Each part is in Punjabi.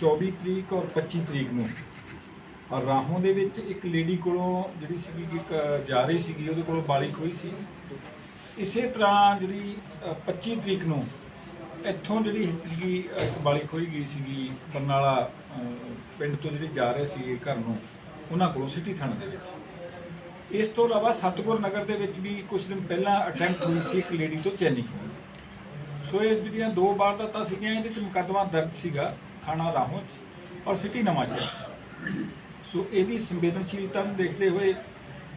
24 ਤਰੀਕ ਔਰ 25 ਤਰੀਕ ਨੂੰ। ਔਰ ਰਾਹੋਂ ਦੇ ਵਿੱਚ ਇੱਕ ਲੇਡੀ ਕੋਲੋਂ ਜਿਹੜੀ ਸੀਗੀ ਕਿ ਇੱਕ ਜਾ ਰਹੀ ਸੀਗੀ ਉਹਦੇ ਕੋਲੋਂ ਬਾਲੀ ਖੋਈ ਸੀ। ਇਸੇ ਤਰ੍ਹਾਂ ਜਿਹੜੀ ਅ, 25 ਤਰੀਕ ਨੂੰ ਇੱਥੋਂ ਜਿਹੜੀ ਸੀਗੀ ਅ, ਇੱਕ ਬਾਲੀ ਖੋਈ ਗਈ ਸੀਗੀ ਬਰਨਾਲਾ ਅ, ਪਿੰਡ ਤੋਂ ਜਿਹੜੇ ਜਾ ਰਹੇ ਸੀਗੇ ਘਰ ਨੂੰ ਉਹਨਾਂ ਕੋਲੋਂ ਸਿਟੀ ਥਾਣੇ ਦੇ ਵਿੱਚ। ਇਸ ਤੋਂ ਇਲਾਵਾ ਸਤਗੁਰ ਨਗਰ ਦੇ ਵਿੱਚ ਵੀ ਕੁਝ ਦਿਨ ਪਹਿਲਾਂ ਅਟੈਂਪਟ ਹੋਈ ਸੀ ਇੱਕ ਲੇਡੀ ਤੋਂ ਚੈਨੀ ਖੋਹਣ ਸੋ ਇਹ ਜਿਹੜੀਆਂ ਦੋ ਵਾਰਦਾਤਾਂ ਸੀਗੀਆਂ ਇਹਦੇ ਚ ਮੁਕੱਦਮਾ ਦਰਜ ਸੀਗਾ। ਥਾਣਾ ਰਾਹੋਂ ਚ ਔਰ ਸਿਟੀ ਨਵਾਂਸ਼ਹਿਰ ਚ। ਸੋ ਇਹਦੀ ਸੰਵੇਦਨਸ਼ੀਲਤਾ ਨੂੰ ਦੇਖਦੇ ਹੋਏ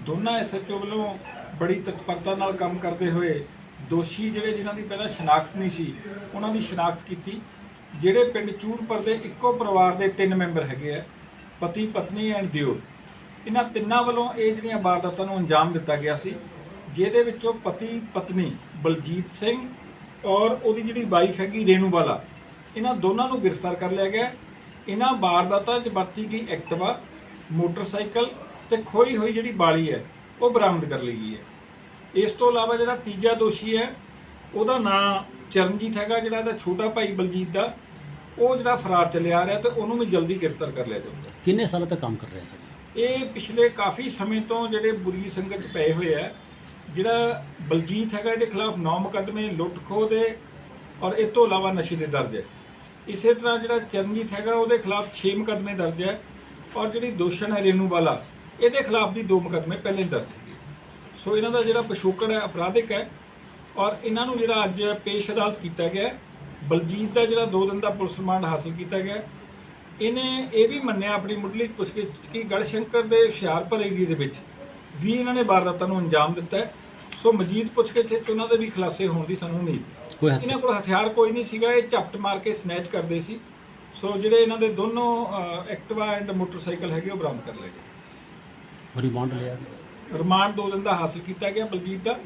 ਦੋਨਾਂ ਐਸਐਚਓ ਵੱਲੋਂ ਬੜੀ ਤਤਪਰਤਾ ਨਾਲ ਕੰਮ ਕਰਦੇ ਹੋਏ ਦੋਸ਼ੀ ਜਿਹੜੇ ਜਿਨ੍ਹਾਂ ਦੀ ਪਹਿਲਾਂ ਸ਼ਨਾਖਤ ਨਹੀਂ ਸੀ, ਉਹਨਾਂ ਦੀ ਸ਼ਨਾਖਤ ਕੀਤੀ। ਜਿਹੜੇ ਪਿੰਡ ਚੂੜਪੁਰ ਦੇ ਇੱਕੋ ਪਰਿਵਾਰ ਦੇ ਤਿੰਨ ਮੈਂਬਰ ਹੈਗੇ ਆ, ਪਤੀ, ਪਤਨੀ ਐਂਡ ਦਿਓਰ। ਇਹਨਾਂ ਤਿੰਨਾਂ ਵੱਲੋਂ ਇਹ ਜਿਹੜੀਆਂ ਵਾਰਦਾਤਾਂ ਨੂੰ ਅੰਜਾਮ ਦਿੱਤਾ ਗਿਆ ਸੀ, ਜਿਹਦੇ ਵਿੱਚੋਂ ਪਤੀ, ਪਤਨੀ ਬਲਜੀਤ ਸਿੰਘ ਔਰ ਉਹਦੀ ਜਿਹੜੀ ਵਾਈਫ ਹੈਗੀ ਰੇਣੂਬਾਲਾ ਇਹਨਾਂ ਦੋਨਾਂ ਨੂੰ ਗ੍ਰਿਫਤਾਰ ਕਰ ਲਿਆ ਗਿਆ। ਇਹਨਾਂ ਵਾਰਦਾਤਾਂ 'ਚ ਵਰਤੀ ਗਈ ਐਕਟਿਵਾ ਮੋਟਰਸਾਈਕਲ ਤੇ ਖੋਈ ਹੋਈ ਜਿਹੜੀ ਬਾਲੀ ਹੈ ਉਹ ਬਰਾਮਦ ਕਰ ਲਈ ਗਈ ਹੈ। ਇਸ ਤੋਂ ਇਲਾਵਾ ਜਿਹੜਾ ਤੀਜਾ ਦੋਸ਼ੀ ਹੈ ਉਹਦਾ ਨਾਂ ਚਰਨਜੀਤ ਹੈਗਾ ਜਿਹੜਾ ਇਹਦਾ ਛੋਟਾ ਭਾਈ ਬਲਜੀਤ ਦਾ। ਉਹ ਜਿਹੜਾ ਫਰਾਰ ਚੱਲਿਆ ਆ ਰਿਹਾ ਤੇ ਉਹਨੂੰ ਵੀ ਜਲਦੀ ਗ੍ਰਿਫਤਾਰ ਕਰ ਲਿਆ ਜਾਊਗਾ। ਕਿੰਨੇ ਸਾਲਾਂ ਤੱਕ ਕੰਮ ਕਰ ਰਹੇ ਸਰ? ਇਹ ਪਿਛਲੇ ਕਾਫੀ ਸਮੇਂ ਤੋਂ ਜਿਹੜੇ ਬੁਰੀ ਸੰਗਤ 'ਚ ਪਏ ਹੋਏ ਆ ਜਿਹੜਾ ਬਲਜੀਤ ਹੈਗਾ ਇਹਦੇ ਖਿਲਾਫ 9 ਮੁਕੱਦਮੇ ਲੁੱਟ ਖੋਹ ਦੇ ਔਰ ਇਹ ਤੋਂ ਇਲਾਵਾ ਨਸ਼ੇ ਦੇ ਦਰਜ ਹੈ। ਇਸੇ ਤਰ੍ਹਾਂ ਜਿਹੜਾ ਚਰਨਜੀਤ ਹੈਗਾ, ਉਹਦੇ ਖਿਲਾਫ 6 ਮੁਕੱਦਮੇ ਦਰਜ ਹੈ ਔਰ ਜਿਹੜੀ ਦੋਸ਼ਣ ਹੈ ਰੇਨੂ ਵਾਲਾ, ਇਹਦੇ ਖਿਲਾਫ ਵੀ ਦੋ ਮੁਕੱਦਮੇ ਪਹਿਲੇ ਦਰਜ ਹੈਗੇ ਸੋ ਇਹਨਾਂ ਦਾ ਜਿਹੜਾ ਪਿਛੋਕੜ ਹੈ, ਅਪਰਾਧਿਕ ਹੈ ਔਰ ਇਹਨਾਂ ਨੂੰ ਜਿਹੜਾ ਅੱਜ ਪੇਸ਼ ਅਦਾਲਤ ਕੀਤਾ ਗਿਆ ਬਲਜੀਤ ਦਾ ਜਿਹੜਾ 2 ਦਿਨ ਦਾ ਪੁਲਿਸ ਰਿਮਾਂਡ ਹਾਸਲ ਕੀਤਾ ਗਿਆ ਇਹਨੇ ਇਹ ਵੀ ਮੰਨਿਆ ਆਪਣੀ ਮੁੱਢਲੀ ਪੁੱਛਗਿੱਛ 'ਚ ਕਿ ਗੜਸ਼ੰਕਰ ਦੇ ਹੁਸ਼ਿਆਰਪੁਰ ਏਰੀਏ ਦੇ ਵਿੱਚ ਵੀ ਇਹਨਾਂ ਨੇ ਵਾਰਦਾਤਾਂ ਨੂੰ ਅੰਜਾਮ ਦਿੱਤਾ ਸੋ ਮਜੀਦ ਪੁੱਛਗਿੱਛ ਵਿੱਚ ਉਹਨਾਂ ਦੇ ਵੀ ਖੁਲਾਸੇ ਹੋਣ ਦੀ ਸਾਨੂੰ ਉਮੀਦ ਕੋਈ ਹੱਥ ਇਹਨਾਂ ਕੋਲ ਹਥਿਆਰ ਕੋਈ ਨਹੀਂ ਸੀਗਾ ਇਹ ਝਪਟ ਮਾਰ ਕੇ ਸਨੈਚ ਕਰਦੇ ਸੀ। ਸੋ ਜਿਹੜੇ ਇਹਨਾਂ ਦੇ ਦੋਨੋਂ ਐਕਟਿਵਾ ਐਂਡ ਮੋਟਰਸਾਈਕਲ ਹੈਗੇ ਉਹ ਬਰਾਮਦ ਕਰ ਲਏ ਗਏ। ਰਿਮਾਂਡ ਲਿਆ ਰਿਮਾਂਡ ਦੋ ਦਿਨ ਦਾ ਹਾਸਲ ਕੀਤਾ ਗਿਆ ਬਲਜੀਤ ਦਾ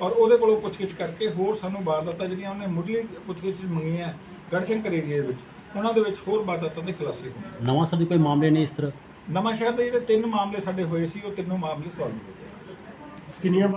ਔਰ ਉਹਦੇ ਕੋਲੋਂ ਪੁੱਛਗਿੱਛ ਕਰਕੇ ਹੋਰ ਸਾਨੂੰ ਵਾਰਦਾਤਾਂ ਜਿਹੜੀਆਂ ਉਹਨੇ ਮੁੱਢਲੀ ਪੁੱਛਗਿੱਛ 'ਚ ਮੰਗੀਆਂ ਗੜਸ਼ੰਕਰ ਏਰੀਏ ਦੇ ਵਿੱਚ ਉਹਨਾਂ ਦੇ ਵਿੱਚ ਹੋਰ ਵਾਰਦਾਤਾਂ ਦੇ ਖੁਲਾਸੇ ਹੋਣ। ਨਵਾਂ ਸਰ ਦੇ ਕੋਈ ਮਾਮਲੇ ਨੇ ਇਸ ਤਰ੍ਹਾਂ? ਨਵਾਂ ਸ਼ਹਿਰ ਦੇ ਜਿਹੜੇ ਤਿੰਨ ਮਾਮਲੇ ਸਾਡੇ ਹੋਏ ਸੀ ਉਹ ਤਿੰਨੋਂ ਮਾਮਲੇ ਸੋਲਵ ਹੋ ਗਏ। ਕਿੰਨੀਆਂ